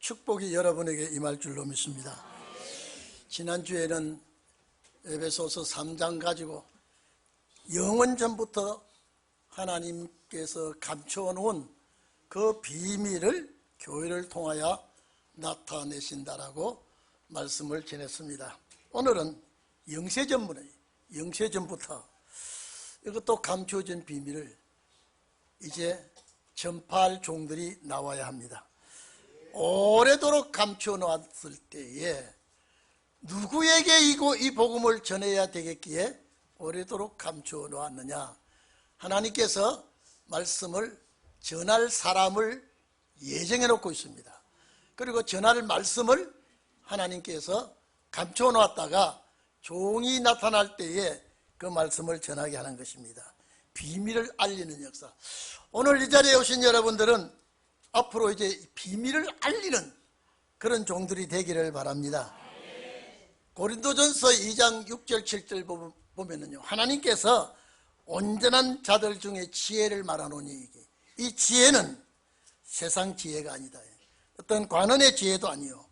축복이 여러분에게 임할 줄로 믿습니다. 지난주에는 에베소서 3장 가지고 영원 전부터 하나님께서 감춰 놓은 그 비밀을 교회를 통하여 나타내신다라고 말씀을 전했습니다. 오늘은 영세 전문의 영세 전부터 이것도 감춰진 비밀을 이제 전파할 종들이 나와야 합니다. 오래도록 감춰 놓았을 때에 누구에게 이고 이 복음을 전해야 되겠기에 오래도록 감춰 놓았느냐? 하나님께서 말씀을 전할 사람을 예정해 놓고 있습니다. 그리고 전할 말씀을 하나님께서 감춰 놓았다가 종이 나타날 때에 그 말씀을 전하게 하는 것입니다. 비밀을 알리는 역사. 오늘 이 자리에 오신 여러분들은 앞으로 이제 비밀을 알리는 그런 종들이 되기를 바랍니다. 고린도전서 2장 6절 7절 보면은요. 하나님께서 온전한 자들 중에 지혜를 말하노니 이 지혜는 세상 지혜가 아니다. 어떤 관원의 지혜도 아니요.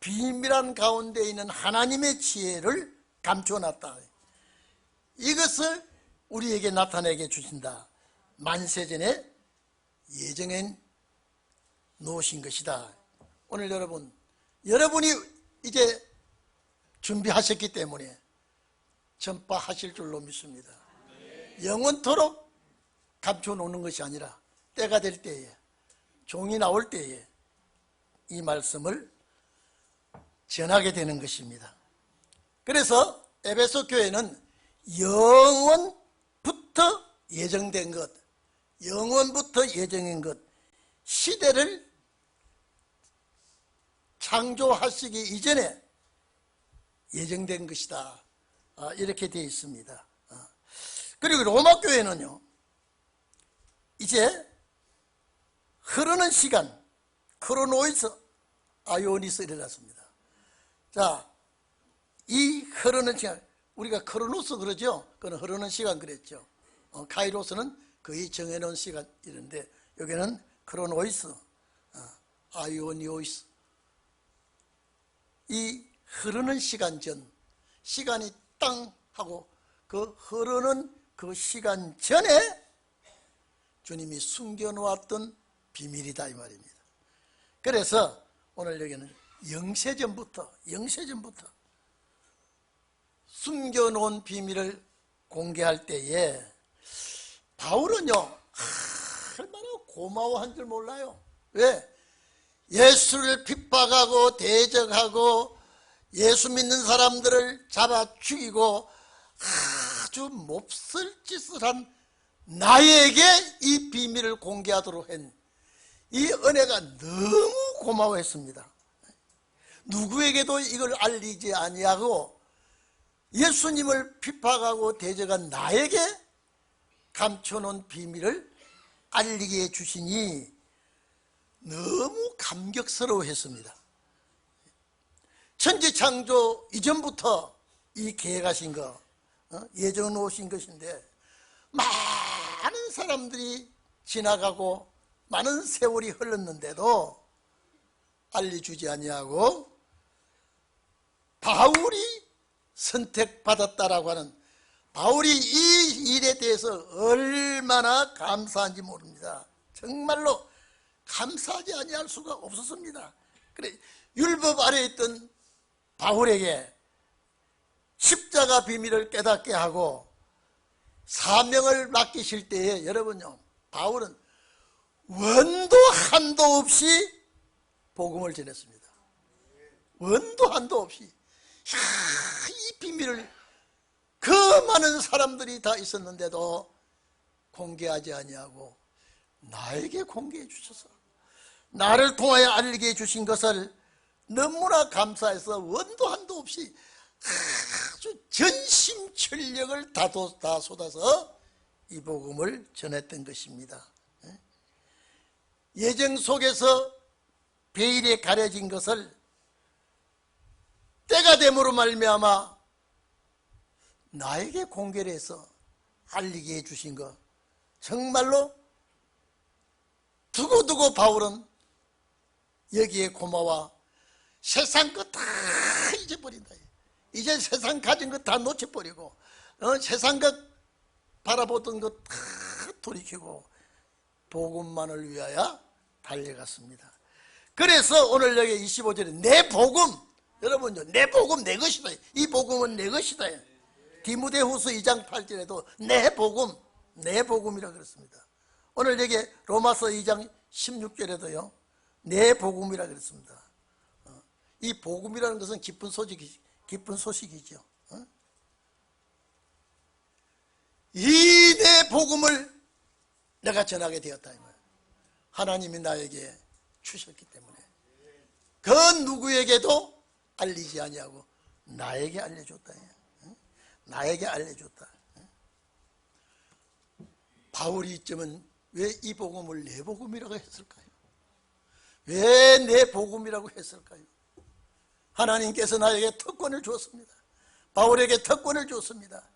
비밀한 가운데 있는 하나님의 지혜를 감춰놨다. 이것을 우리에게 나타내게 주신다. 만세전에 예정엔 놓으신 것이다. 오늘 여러분, 여러분이 이제 준비하셨기 때문에 전파하실 줄로 믿습니다. 영원토록 감춰놓는 것이 아니라 때가 될 때에 종이 나올 때에 이 말씀을 전하게 되는 것입니다. 그래서 에베소 교회는 영원부터 예정된 것, 영원부터 예정인 것, 시대를 창조하시기 이전에 예정된 것이다. 아, 이렇게 되어 있습니다. 아. 그리고 로마 교회는요, 이제 흐르는 시간, 크로노이스 아이오니스 일어났습니다. 자, 이 흐르는 시간, 우리가 크로노스 그러죠? 그건 흐르는 시간 그랬죠. 어, 카이로스는 거의 정해놓은 시간 이런데, 여기는 크로노이스, 어, 아이오니오이스. 이 흐르는 시간 전, 시간이 땅 하고 그 흐르는 그 시간 전에 주님이 숨겨놓았던 비밀이다 이 말입니다. 그래서 오늘 여기는 영세전부터 영세전부터 숨겨놓은 비밀을 공개할 때에 바울은요 얼마나 고마워한 줄 몰라요. 왜? 예수를 핍박하고 대적하고 예수 믿는 사람들을 잡아 죽이고 아주 몹쓸 짓을 한 나에게 이 비밀을 공개하도록 한 이 은혜가 너무 고마워했습니다. 누구에게도 이걸 알리지 아니하고 예수님을 핍박하고 대적한 나에게 감춰놓은 비밀을 알리게 해 주시니 너무 감격스러워했습니다. 천지 창조 이전부터 이 계획하신 거 어? 예정 놓으신 것인데 많은 사람들이 지나가고 많은 세월이 흘렀는데도 알려주지 아니하고 바울이 선택받았다라고 하는 바울이 이 일에 대해서 얼마나 감사한지 모릅니다. 정말로 감사하지 아니할 수가 없었습니다. 그래 율법 아래 있던 바울에게 십자가 비밀을 깨닫게 하고 사명을 맡기실 때에 여러분요 바울은 원도 한도 없이 복음을 전했습니다. 원도 한도 없이 야, 이 비밀을 그 많은 사람들이 다 있었는데도 공개하지 아니하고 나에게 공개해 주셔서 나를 통하여 알리게 해 주신 것을 너무나 감사해서 원도 한도 없이 아주 전심 전력을 다, 다 쏟아서 이 복음을 전했던 것입니다. 예정 속에서 베일에 가려진 것을 때가 됨으로 말미암아 나에게 공개를 해서 알리게 해주신 것 정말로 두고두고 바울은 여기에 고마워. 세상 거다 잊어버린다. 이제 세상 가진 거다 놓쳐버리고 어, 세상 것 바라보던 것 다 돌이키고 복음만을 위하여 달려갔습니다. 그래서 오늘 여기 25절에 내 복음 여러분요 내 복음 내 것이다. 이 복음은 내 것이다 디무데후서 2장 8절에도 내 복음 내 복음이라 그랬습니다 오늘 여기 로마서 2장 16절에도요 내 복음이라 그랬습니다 어, 이 복음이라는 것은 기쁜 소식이 기쁜 소식이죠 어? 이내 복음을 내가 전하게 되었다 이 말이에요. 하나님이 나에게 주셨기 때문에 그 누구에게도 알리지 아니하고 나에게 알려줬다 응? 나에게 알려줬다 응? 바울이 이쯤은 왜 이 복음을 내 복음이라고 했을까요? 왜 내 복음이라고 했을까요? 하나님께서 나에게 특권을 줬습니다. 바울에게 특권을 줬습니다.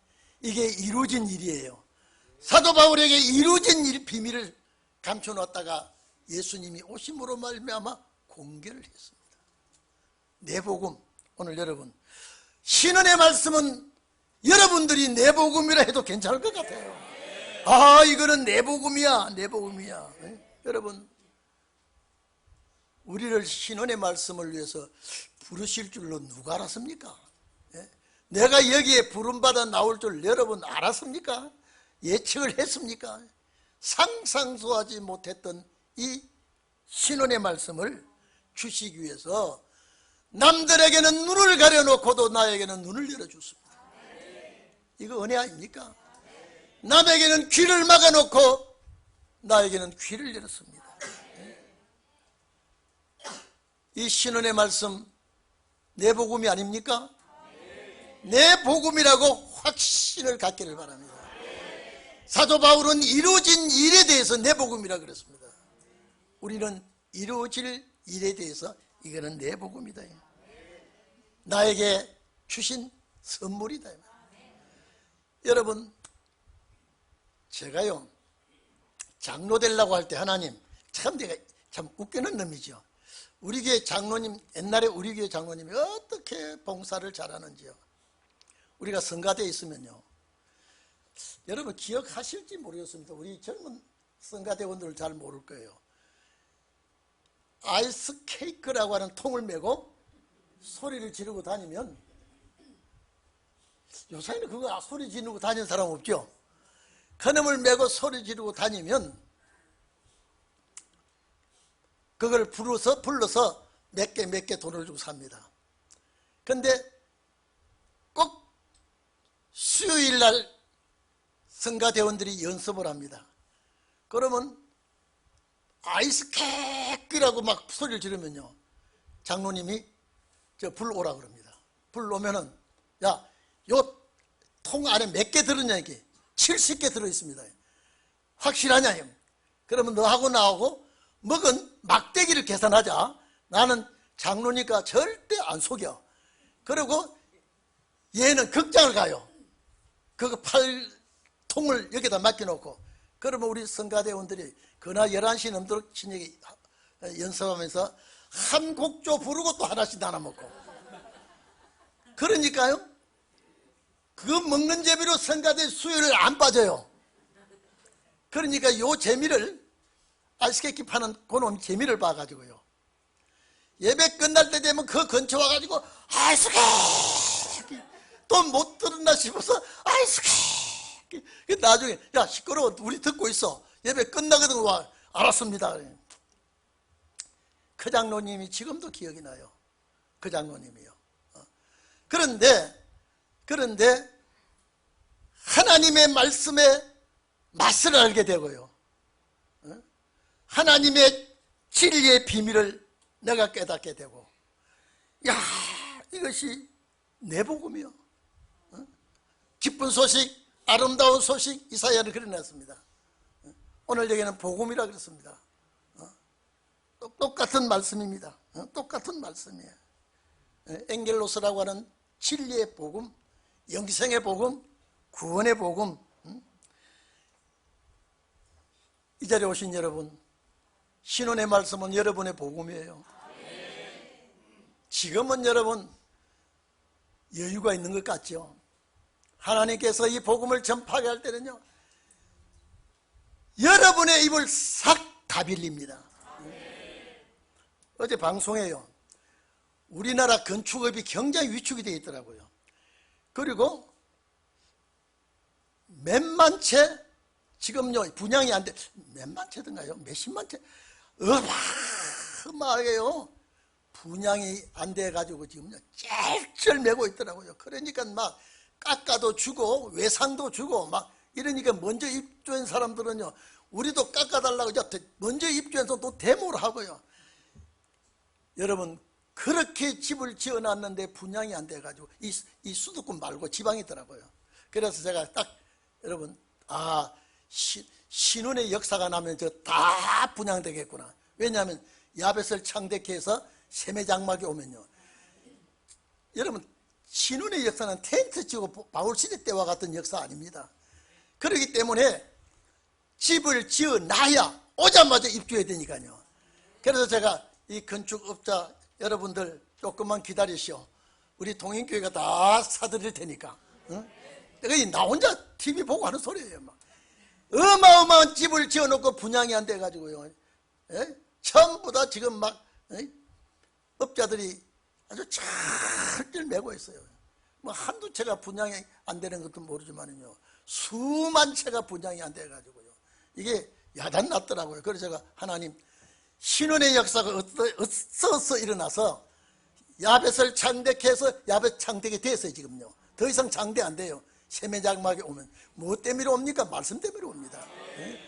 이게 이루어진 일이에요. 사도 바울에게 이루어진 일 비밀을 감춰놨다가 예수님이 오심으로 말미암아 공개를 했습니다. 내 복음 오늘 여러분 신은의 말씀은 여러분들이 내 복음이라 해도 괜찮을 것 같아요. 아 이거는 내 복음이야 내 복음이야 예? 여러분 우리를 신원의 말씀을 위해서 부르실 줄로 누가 알았습니까? 예? 내가 여기에 부름받아 나올 줄 여러분 알았습니까? 예측을 했습니까? 상상소하지 못했던 이 신원의 말씀을 주시기 위해서 남들에게는 눈을 가려놓고도 나에게는 눈을 열어줬습니다. 이거 은혜 아닙니까? 남에게는 귀를 막아놓고 나에게는 귀를 열었습니다. 이 신원의 말씀 내 복음이 아닙니까? 내 복음이라고 확신을 갖기를 바랍니다. 사도 바울은 이루어진 일에 대해서 내 복음이라 그랬습니다. 우리는 이루어질 일에 대해서 이거는 내 복음이다. 나에게 주신 선물이다. 여러분 제가요 장로 되려고 할 때 하나님 참 내가 참 웃기는 놈이죠. 우리 교회 장로님 옛날에 우리 교회 장로님이 어떻게 봉사를 잘하는지요. 우리가 성가대에 있으면요. 여러분 기억하실지 모르겠습니다. 우리 젊은 성가대원들 잘 모를 거예요. 아이스 케이크라고 하는 통을 메고 소리를 지르고 다니면 요새는 그거 소리 지르고 다니는 사람 없죠? 그놈을 메고 소리 지르고 다니면 그걸 불러서 불러서 몇 개 몇 개 돈을 주고 삽니다. 근데 꼭 수요일 날 성가 대원들이 연습을 합니다. 그러면 아이스 케이크라고 막 소리를 지르면요. 장로님이 저 불 오라 그럽니다. 불 오면은 야, 요 통 안에 몇 개 들었냐 이게 70개 들어 있습니다. 확실하냐 형? 그러면 너하고 나하고 먹은 막대기를 계산하자. 나는 장로니까 절대 안 속여. 그리고 얘는 극장을 가요. 그거 팔 통을 여기다 맡겨놓고 그러면 우리 성가대원들이 그날 11시 넘도록 신에게 연습하면서 한 곡조 부르고 또 하나씩 나눠 먹고 그러니까요 그 먹는 재미로 성가대 수요를 안 빠져요. 그러니까 요 재미를 아이스케이크 파는 그놈 재미를 봐가지고요. 예배 끝날 때 되면 그 근처 와가지고 아이스케이크 또못 들었나 싶어서 그 나중에 야 시끄러워. 우리 듣고 있어. 예배 끝나거든. 와 알았습니다. 그 장로님이 지금도 기억이 나요. 그 장로님이요. 어. 그런데 그런데 하나님의 말씀에 맛을 알게 되고요 어? 하나님의 진리의 비밀을 내가 깨닫게 되고 야 이것이 내 복음이요 어? 기쁜 소식 아름다운 소식 이사야를 그려냈습니다 어? 오늘 여기는 복음이라 그랬습니다 어? 똑- 똑같은 말씀입니다 어? 똑같은 말씀이에요 예, 엥겔로스라고 하는 진리의 복음 영생의 복음 구원의 복음 음? 이 자리에 오신 여러분 신혼의 말씀은 여러분의 복음이에요 지금은 여러분 여유가 있는 것 같죠? 하나님께서 이 복음을 전파하게 할 때는요, 여러분의 입을 싹 다 빌립니다. 어제 방송에요. 우리나라 건축업이 굉장히 위축이 되어 있더라고요. 그리고 몇만 채 지금요 분양이 안 돼. 몇만 채든가요? 몇십만 채. 어마어마하게요. 분양이 안 돼 가지고 지금요 짤짤 매고 있더라고요. 그러니까 막 깎아도 주고 외상도 주고 막 이러니까 먼저 입주한 사람들은요 우리도 깎아달라고 먼저 입주해서 또 데모를 하고요. 여러분 그렇게 집을 지어놨는데 분양이 안 돼가지고 이, 이 수도권 말고 지방이 있더라고요. 그래서 제가 딱 여러분 아 시, 신혼의 역사가 나면 저 다 분양되겠구나. 왜냐하면 야벳을 창대케해서 세매장막이 오면요. 여러분 신혼의 역사는 텐트 치고 바울시대 때와 같은 역사 아닙니다. 그렇기 때문에 집을 지어 놔야 오자마자 입주해야 되니까요. 그래서 제가 이 건축업자 여러분들 조금만 기다리시오. 우리 동인교회가 다 사드릴 테니까. 응? 나 혼자 TV 보고 하는 소리예요. 막. 어마어마한 집을 지어놓고 분양이 안 돼가지고요. 예? 전부 다 지금 막 예? 업자들이 아주 잘들 메고 있어요. 뭐 한두 채가 분양이 안 되는 것도 모르지만요. 수만 채가 분양이 안 돼가지고요. 이게 야단 났더라고요. 그래서 제가 하나님 신혼의 역사가 어서 일어나서 야벳을 창대케해서 야벳 창대게 됐어요 지금요. 더 이상 창대 안 돼요. 세매장막에 오면 뭐 때문에 옵니까? 말씀 때문에 옵니다. 예?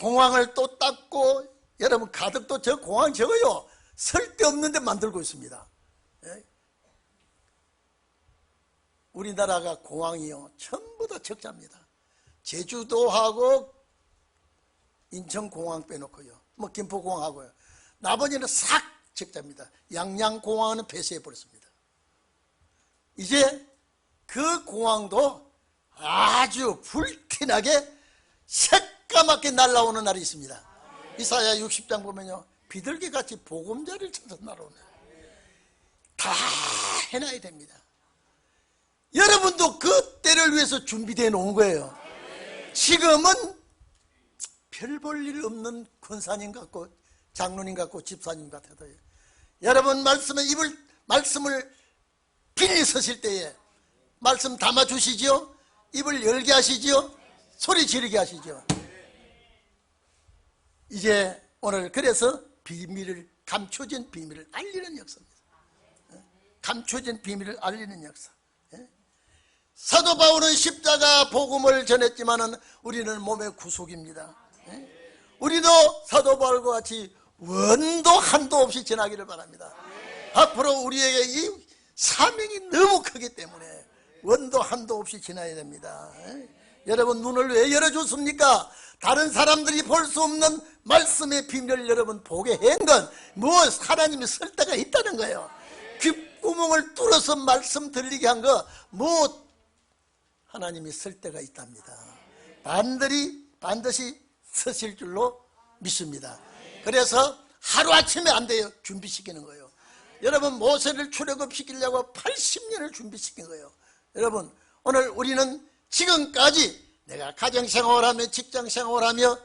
공항을 또 닦고 여러분 가득도 저 공항 저거요 쓸데없는데 만들고 있습니다. 예? 우리나라가 공항이요 전부 다 적자입니다. 제주도하고 인천공항 빼놓고요. 뭐 김포공항하고요. 나머지는 싹 적자입니다. 양양공항은 폐쇄해 버렸습니다. 이제 그 공항도 아주 불티나게 새까맣게 날라오는 날이 있습니다. 이사야 60장 보면요. 비둘기같이 보금자리를 찾아서 날아오네. 다 해놔야 됩니다. 여러분도 그 때를 위해서 준비되어 놓은 거예요. 지금은 별 볼 일 없는 권사님 같고 장로님 같고 집사님 같아도 여러분 말씀에 입을 말씀을 빌리 서실 때에 말씀 담아 주시지요? 입을 열게 하시지요? 소리 지르게 하시죠 이제 오늘 그래서 비밀을 감춰진 비밀을 알리는 역사입니다. 감춰진 비밀을 알리는 역사. 사도 바울은 십자가 복음을 전했지만은 우리는 몸의 구속입니다. 예? 우리도 사도 바울과 같이 원도 한도 없이 지나기를 바랍니다. 앞으로 우리에게 이 사명이 너무 크기 때문에 원도 한도 없이 지나야 됩니다. 예? 여러분 눈을 왜 열어줬습니까? 다른 사람들이 볼 수 없는 말씀의 비밀을 여러분 보게 한건뭐 하나님이 쓸 데가 있다는 거예요. 귓구멍을 뚫어서 말씀 들리게 한거뭐 하나님이 쓸 때가 있답니다. 반드시 반드시 쓰실 줄로 믿습니다. 그래서 하루아침에 안 돼요. 준비시키는 거예요. 여러분 모세를 출애굽시키려고 80년을 준비시킨 거예요. 여러분 오늘 우리는 지금까지 내가 가정생활하며 직장생활하며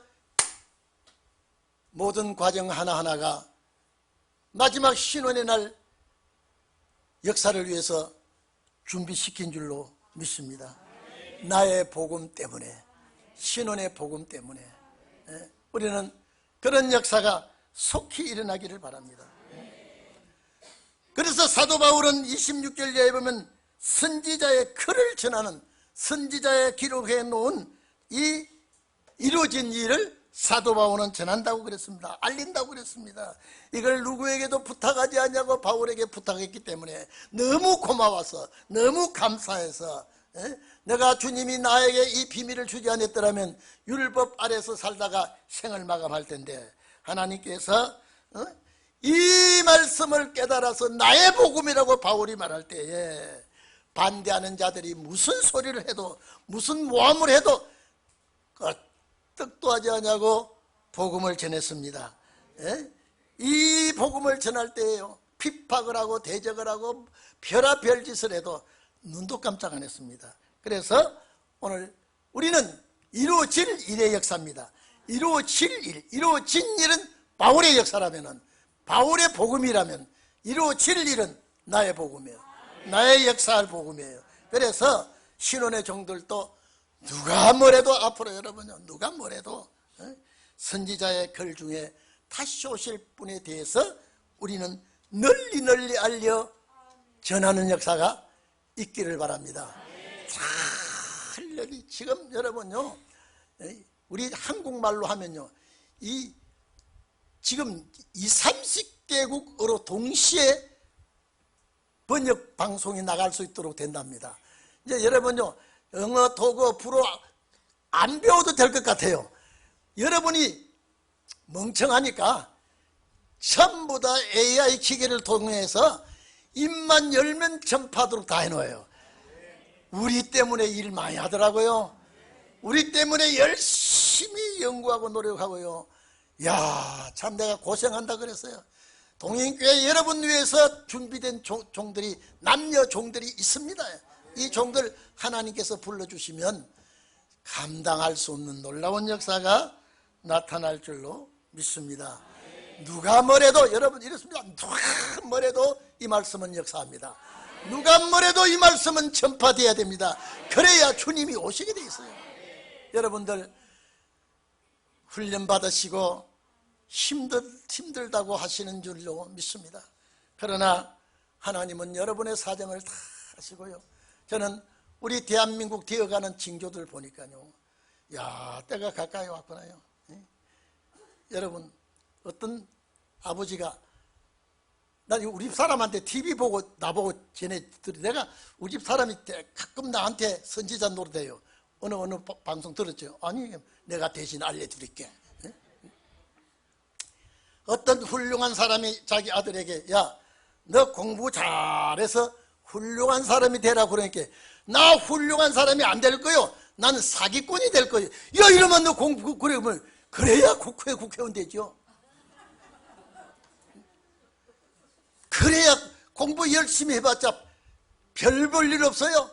모든 과정 하나하나가 마지막 신혼의 날 역사를 위해서 준비시킨 줄로 믿습니다. 나의 복음 때문에 신혼의 복음 때문에 예, 우리는 그런 역사가 속히 일어나기를 바랍니다. 그래서 사도 바울은 26절에 보면 선지자의 글을 전하는 선지자의 기록해 놓은 이 이루어진 일을 사도 바울은 전한다고 그랬습니다. 알린다고 그랬습니다. 이걸 누구에게도 부탁하지 않냐고 바울에게 부탁했기 때문에 너무 고마워서 너무 감사해서 예? 내가 주님이 나에게 이 비밀을 주지 않았더라면 율법 아래서 살다가 생을 마감할 텐데 하나님께서 어? 이 말씀을 깨달아서 나의 복음이라고 바울이 말할 때에 반대하는 자들이 무슨 소리를 해도 무슨 모함을 해도 뜻도 하지 않냐고 복음을 전했습니다. 예? 이 복음을 전할 때에요 핍박을 하고 대적을 하고 별아별 짓을 해도 눈도 깜짝 안 했습니다. 그래서 오늘 우리는 이루어질 일의 역사입니다. 이루어질 일, 이루어진 일은 바울의 역사라면은 바울의 복음이라면 이루어질 일은 나의 복음이에요. 나의 역사할 복음이에요. 그래서 신혼의 종들도 누가 뭐래도 앞으로 여러분요 누가 뭐래도 어? 선지자의 글 중에 다시 오실 분에 대해서 우리는 널리 널리 알려 전하는 역사가 있기를 바랍니다. 잘 여기 지금 여러분요 우리 한국말로 하면요 이 지금 2, 30개국어로 동시에 번역 방송이 나갈 수 있도록 된답니다. 이제 여러분요 영어, 독어, 불어 안 배워도 될 것 같아요. 여러분이 멍청하니까 전부 다 AI 기계를 통해서 입만 열면 전파도록 다 해놓아요. 우리 때문에 일 많이 하더라고요. 우리 때문에 열심히 연구하고 노력하고요. 야, 참 내가 고생한다 그랬어요. 동행교회 여러분 위해서 준비된 종, 종들이 남녀 종들이 있습니다. 이 종들 하나님께서 불러주시면 감당할 수 없는 놀라운 역사가 나타날 줄로 믿습니다. 누가 뭐래도 여러분 이렇습니다. 누가 뭐래도 이 말씀은 역사합니다. 누가 뭐래도 이 말씀은 전파돼야 됩니다. 그래야 주님이 오시게 돼 있어요. 여러분들 훈련 받으시고 힘들, 힘들다고 하시는 줄로 믿습니다. 그러나 하나님은 여러분의 사정을 다 하시고요. 저는 우리 대한민국 되어가는 징조들 보니까요. 야, 때가 가까이 왔구나요. 예? 여러분, 어떤 아버지가 나 우리 집 사람한테 TV 보고 나보고 쟤네들이 내가 우리 집 사람이 가끔 나한테 선지자 노릇해요. 어느 어느 방송 들었죠. 아니 내가 대신 알려드릴게. 예? 어떤 훌륭한 사람이 자기 아들에게 야 너 공부 잘해서 훌륭한 사람이 되라 그러니까 나 훌륭한 사람이 안 될 거요. 나는 사기꾼이 될 거요. 야 이러면 너 공부 그러면 그래야 국회 국회의원 되죠. 그래야 공부 열심히 해봤자 별 볼 일 없어요.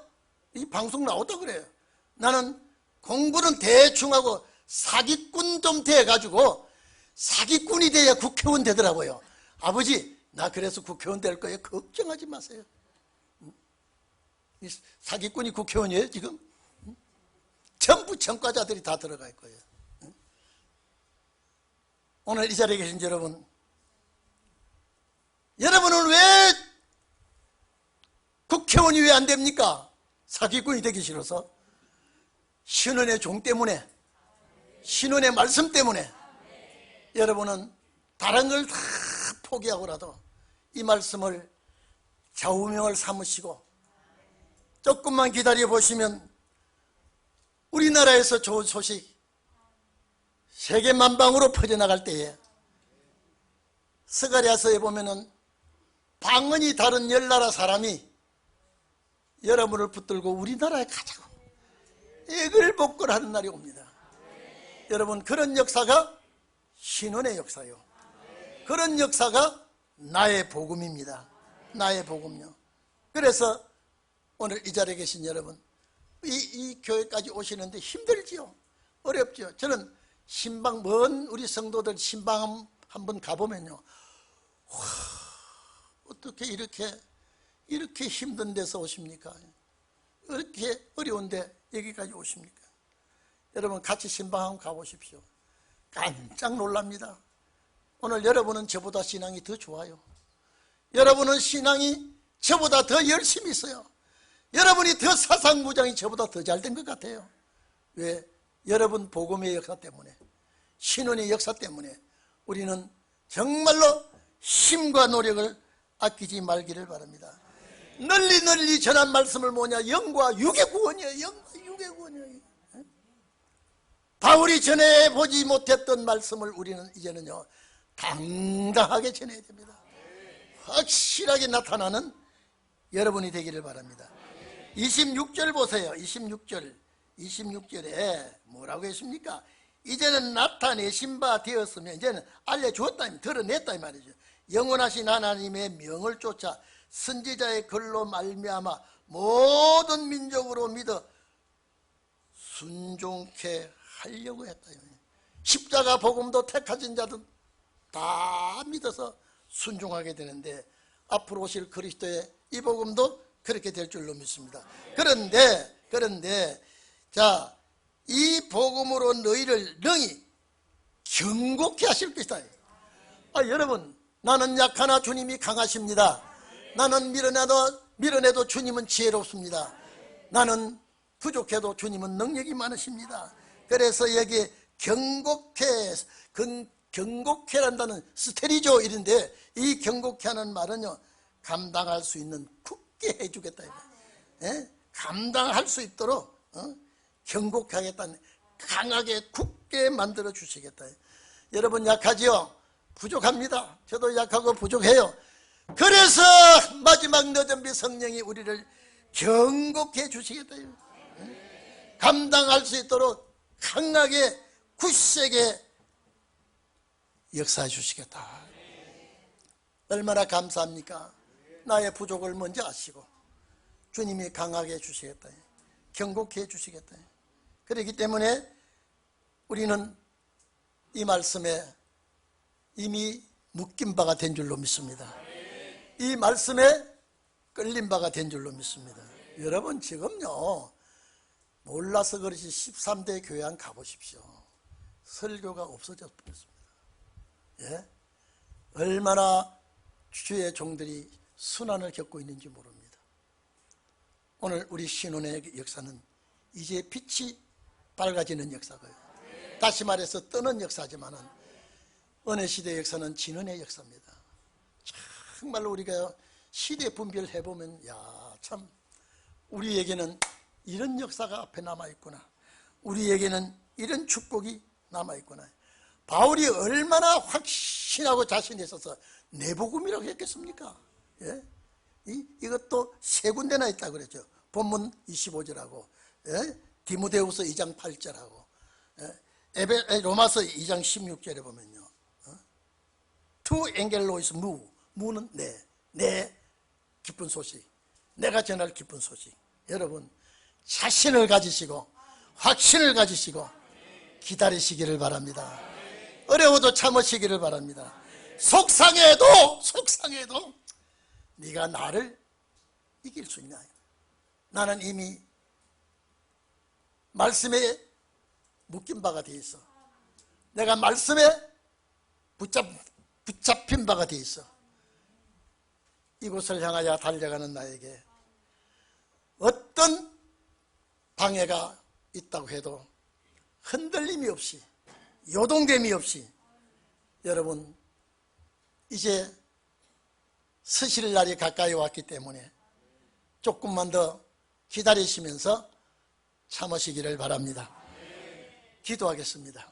이 방송 나오다 그래요. 나는 공부는 대충 하고 사기꾼 좀 돼가지고 사기꾼이 돼야 국회의원 되더라고요. 아버지, 나 그래서 국회의원 될 거예요. 걱정하지 마세요. 이 사기꾼이 국회의원이에요, 지금? 전부 전과자들이 다 들어갈 거예요. 오늘 이 자리에 계신 여러분, 여러분은 왜 국회의원이 왜 안 됩니까? 사기꾼이 되기 싫어서 신원의 종 때문에 신원의 말씀 때문에 여러분은 다른 걸 다 포기하고라도 이 말씀을 좌우명을 삼으시고 조금만 기다려 보시면 우리나라에서 좋은 소식 세계 만방으로 퍼져나갈 때에 스가랴서에 보면은 방언이 다른 열 나라 사람이 여러분을 붙들고 우리나라에 가자고 애글복걸하는 날이 옵니다. 여러분 그런 역사가 신원의 역사요. 그런 역사가 나의 복음입니다. 나의 복음요. 그래서 오늘 이 자리에 계신 여러분 이, 이 교회까지 오시는데 힘들지요. 어렵지요. 저는 신방 먼 우리 성도들 신방 한번 가보면요. 와, 어떻게 이렇게 이렇게 힘든 데서 오십니까? 이렇게 어려운데 여기까지 오십니까? 여러분 같이 신방 한번 가보십시오. 깜짝 놀랍니다. 오늘 여러분은 저보다 신앙이 더 좋아요. 여러분은 신앙이 저보다 더 열심히 있어요. 여러분이 더 사상무장이 저보다 더 잘 된 것 같아요. 왜? 여러분 복음의 역사 때문에 신혼의 역사 때문에 우리는 정말로 힘과 노력을 아끼지 말기를 바랍니다. 널리 널리 전한 말씀을 뭐냐? 영과 육의 구원이에요. 영과 육의 구원이에요. 바울이 전해 보지 못했던 말씀을 우리는 이제는요 당당하게 전해야 됩니다. 확실하게 나타나는 여러분이 되기를 바랍니다. 26절 보세요. 26절. 26절에 뭐라고 했습니까? 이제는 나타내신 바 되었으면 이제는 알려주었다, 드러냈다 이 말이죠. 영원하신 하나님의 명을 쫓아 선지자의 글로 말미암아 모든 민족으로 믿어 순종케 하려고 했다. 십자가 복음도 택하신 자들 다 믿어서 순종하게 되는데 앞으로 오실 그리스도의 이 복음도 그렇게 될 줄로 믿습니다. 그런데 그런데 자, 이 복음으로 너희를 능히 경고케 하실 것이다. 아, 여러분, 나는 약하나 주님이 강하십니다. 나는 밀어내도 밀어내도 주님은 지혜롭습니다. 나는 부족해도 주님은 능력이 많으십니다. 그래서 여기 경고케, 근, 경고케란다는 스테리죠 이런데 이 경고케하는 말은요 감당할 수 있는 굳게 해주겠다. 예? 감당할 수 있도록 어? 경고하겠다는 강하게 굳게 만들어 주시겠다. 여러분 약하지요? 부족합니다. 저도 약하고 부족해요. 그래서 마지막 늦은비 성령이 우리를 경고해 주시겠다. 예? 감당할 수 있도록 강하게 굳세게 역사해 주시겠다. 얼마나 감사합니까? 나의 부족을 먼저 아시고 주님이 강하게 해주시겠다. 경고해 주시겠다. 그렇기 때문에 우리는 이 말씀에 이미 묶인 바가 된 줄로 믿습니다. 이 말씀에 끌린 바가 된 줄로 믿습니다. 여러분 지금요 몰라서 그렇지 13대 교회 안 가보십시오. 설교가 없어져 버렸습니다. 예? 얼마나 주의 종들이 순환을 겪고 있는지 모릅니다. 오늘 우리 신혼의 역사는 이제 빛이 밝아지는 역사고요. 다시 말해서 뜨는 역사지만은 어느 시대 역사는 진언의 역사입니다. 정말로 우리가 시대 분별해 보면 야 참 우리에게는 이런 역사가 앞에 남아 있구나. 우리에게는 이런 축복이 남아 있구나. 바울이 얼마나 확신하고 자신이 있어서 내복음이라고 했겠습니까? 예? 이, 이것도 세 군데나 있다 그랬죠. 본문 25절하고 예? 디모데후서 2장 8절하고 예? 에베, 로마서 2장 16절에 보면요. 어? 투 엥겔로이스 무. 무는 내, 내 기쁜 소식. 내가 전할 기쁜 소식. 여러분 자신을 가지시고 확신을 가지시고 기다리시기를 바랍니다. 어려워도 참으시기를 바랍니다. 속상해도 속상해도 네가 나를 이길 수 있냐? 나는 이미 말씀에 묶인 바가 돼 있어. 내가 말씀에 붙잡, 붙잡힌 바가 돼 있어 이곳을 향하여 달려가는 나에게 어떤 방해가 있다고 해도 흔들림이 없이 요동됨이 없이 여러분 이제 서실 날이 가까이 왔기 때문에 조금만 더 기다리시면서 참으시기를 바랍니다. 기도하겠습니다.